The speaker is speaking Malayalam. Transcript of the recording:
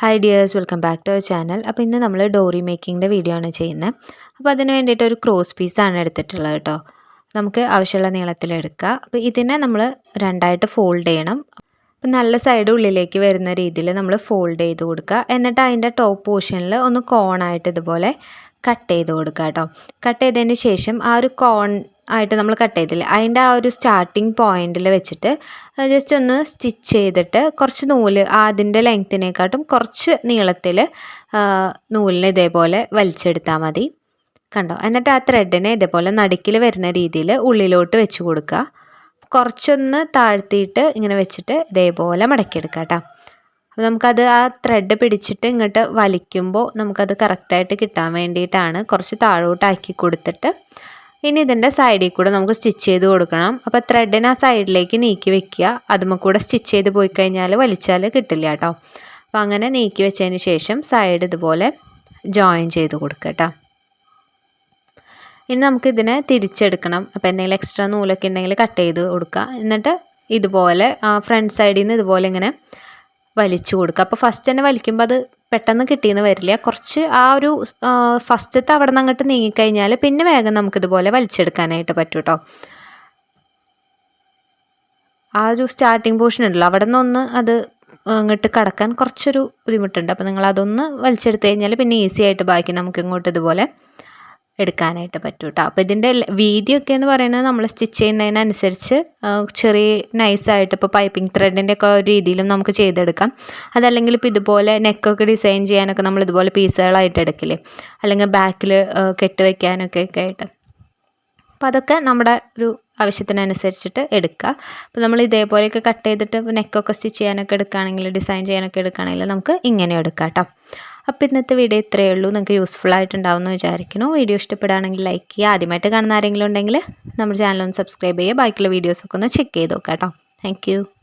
Hi dears welcome back to our channel അപ്പോൾ ഇന്ന് നമ്മൾ ഡോറി മേക്കിങ്ങിന്റെ വീഡിയോ ആണ് ചെയ്യുന്നത്. അപ്പോൾ അതിന് വേണ്ടിയിട്ട് ഒരു ക്രോസ് പീസാണ് എടുത്തിട്ടുള്ളത് കേട്ടോ. നമുക്ക് ആവശ്യമുള്ള നീളത്തിലെടുക്കുക അപ്പോൾ ഇതിനെ നമ്മൾ രണ്ടായിട്ട് ഫോൾഡ് ചെയ്യണം. അപ്പോൾ നല്ല സൈഡ് ഉള്ളിലേക്ക് വരുന്ന രീതിയിൽ നമ്മൾ ഫോൾഡ് ചെയ്ത് കൊടുക്കുക. എന്നിട്ട് അതിന്റെ ടോപ്പ് പോർഷനിൽ ഒന്ന് കോണായിട്ട് ഇതുപോലെ കട്ട് ചെയ്ത് കൊടുക്കുക കേട്ടോ. കട്ട് ചെയ്തതിന് ശേഷം ആ ഒരു കോൺ ആയിട്ട് നമ്മൾ കട്ട് ചെയ്തില്ലേ? അതിന്റെ ആ ഒരു സ്റ്റാർട്ടിങ് പോയിന്റിൽ വെച്ചിട്ട് ജസ്റ്റ് ഒന്ന് സ്റ്റിച്ച് ചെയ്തിട്ട് കുറച്ച് നൂൽ അതിന്റെ ലെങ്ത്തിനെക്കാട്ടും കുറച്ച് നീളത്തിൽ നൂലിനെ ഇതേപോലെ വലിച്ചെടുത്താൽ മതി. കണ്ടോ? എന്നിട്ട് ആ ത്രെഡിനെ ഇതേപോലെ നടുക്കിൽ വരുന്ന രീതിയിൽ ഉള്ളിലോട്ട് വെച്ച് കൊടുക്കുക. കുറച്ചൊന്ന് താഴ്ത്തിയിട്ട് ഇങ്ങനെ വെച്ചിട്ട് ഇതേപോലെ മടക്കിയെടുക്കുക കേട്ടോ. അപ്പോൾ നമുക്കത് ആ ത്രെഡ് പിടിച്ചിട്ട് ഇങ്ങോട്ട് വലിക്കുമ്പോൾ നമുക്കത് കറക്റ്റായിട്ട് കിട്ടാൻ വേണ്ടിയിട്ടാണ് കുറച്ച് താഴോട്ടാക്കി കൊടുത്തിട്ട് ഇനി ഇതിന്റെ സൈഡിൽ കൂടെ നമുക്ക് സ്റ്റിച്ച് ചെയ്ത് കൊടുക്കണം. അപ്പോൾ ത്രെഡിന് ആ സൈഡിലേക്ക് നീക്കി വെക്കുക. അതുമ്മ കൂടെ സ്റ്റിച്ച് ചെയ്ത് പോയി കഴിഞ്ഞാൽ വലിച്ചാൽ കിട്ടില്ല കേട്ടോ. അപ്പോൾ അങ്ങനെ നീക്കി വെച്ചതിന് ശേഷം സൈഡ് ഇതുപോലെ ജോയിൻ ചെയ്ത് കൊടുക്കുക കേട്ടോ. ഇനി നമുക്കിതിനെ തിരിച്ചെടുക്കണം. അപ്പോൾ എന്തെങ്കിലും എക്സ്ട്രാ നൂലൊക്കെ ഉണ്ടെങ്കിൽ കട്ട് ചെയ്ത് കൊടുക്കുക. എന്നിട്ട് ഇതുപോലെ ഫ്രണ്ട് സൈഡിൽ നിന്ന് ഇതുപോലെ ഇങ്ങനെ വലിച്ചു കൊടുക്കുക. അപ്പോൾ ഫസ്റ്റ് തന്നെ വലിക്കുമ്പോൾ അത് പെട്ടെന്ന് കിട്ടിയെന്ന് വരില്ല. കുറച്ച് ആ ഒരു ഫസ്റ്റത്തെ അവിടെ നിന്ന് അങ്ങോട്ട് നീങ്ങിക്കഴിഞ്ഞാൽ പിന്നെ വേഗം നമുക്കിതുപോലെ വലിച്ചെടുക്കാനായിട്ട് പറ്റും കേട്ടോ ആ ഒരു സ്റ്റാർട്ടിങ് പോർഷൻ ഉണ്ടല്ലോ. അവിടെ നിന്നൊന്ന് അത് അങ്ങോട്ട് കടക്കാൻ കുറച്ചൊരു ബുദ്ധിമുട്ടുണ്ട്. അപ്പോൾ നിങ്ങൾ അതൊന്ന് വലിച്ചെടുത്ത് കഴിഞ്ഞാൽ പിന്നെ ഈസി ആയിട്ട് ബാക്കി നമുക്ക് ഇങ്ങോട്ട് ഇതുപോലെ എടുക്കാനായിട്ട് പറ്റും കേട്ടോ അപ്പോൾ ഇതിന്റെ വീതിയൊക്കെ എന്ന് പറയുന്നത് നമ്മൾ സ്റ്റിച്ച് ചെയ്യുന്നതിനനുസരിച്ച് ചെറിയ നൈസായിട്ട് ഇപ്പോൾ പൈപ്പിംഗ് ത്രെഡിന്റെ ഒക്കെ ഒരു രീതിയിലും നമുക്ക് ചെയ്തെടുക്കാം. അതല്ലെങ്കിൽ ഇപ്പോൾ ഇതുപോലെ നെക്കൊക്കെ ഡിസൈൻ ചെയ്യാനൊക്കെ നമ്മൾ ഇതുപോലെ പീസുകളായിട്ട് എടുക്കില്ലേ? അല്ലെങ്കിൽ ബാക്കിൽ കെട്ടുവെക്കാനൊക്കെ ഒക്കെ ആയിട്ട്. അപ്പോൾ അതൊക്കെ നമ്മുടെ ഒരു ആവശ്യത്തിനനുസരിച്ചിട്ട് എടുക്കുക അപ്പോൾ നമ്മൾ ഇതേപോലെയൊക്കെ കട്ട് ചെയ്തിട്ട് നെക്കൊക്കെ സ്റ്റിച്ച് ചെയ്യാനൊക്കെ എടുക്കുകയാണെങ്കിൽ ഡിസൈൻ ചെയ്യാനൊക്കെ എടുക്കുകയാണെങ്കിൽ നമുക്ക് ഇങ്ങനെ എടുക്കാം കേട്ടോ അപ്പോൾ ഇന്നത്തെ വീഡിയോ ഇത്രയേ ഉള്ളൂ. നിങ്ങൾക്ക് യൂസ്ഫുൾ ആയിട്ടുണ്ടാവുമെന്ന് വിചാരിക്കുന്നു. വീഡിയോ ഇഷ്ടപ്പെടുകയാണെങ്കിൽ ലൈക്ക് ചെയ്യുക. ആദ്യമായിട്ട് കാണുന്ന ആരെങ്കിലും ഉണ്ടെങ്കിൽ നമ്മുടെ ചാനൽ ഒന്ന് സബ്സ്ക്രൈബ് ചെയ്യുക. ബാക്കിയുള്ള വീഡിയോസൊക്കെ ഒന്ന് ചെക്ക് ചെയ്ത് നോക്കാം കേട്ടോ. താങ്ക്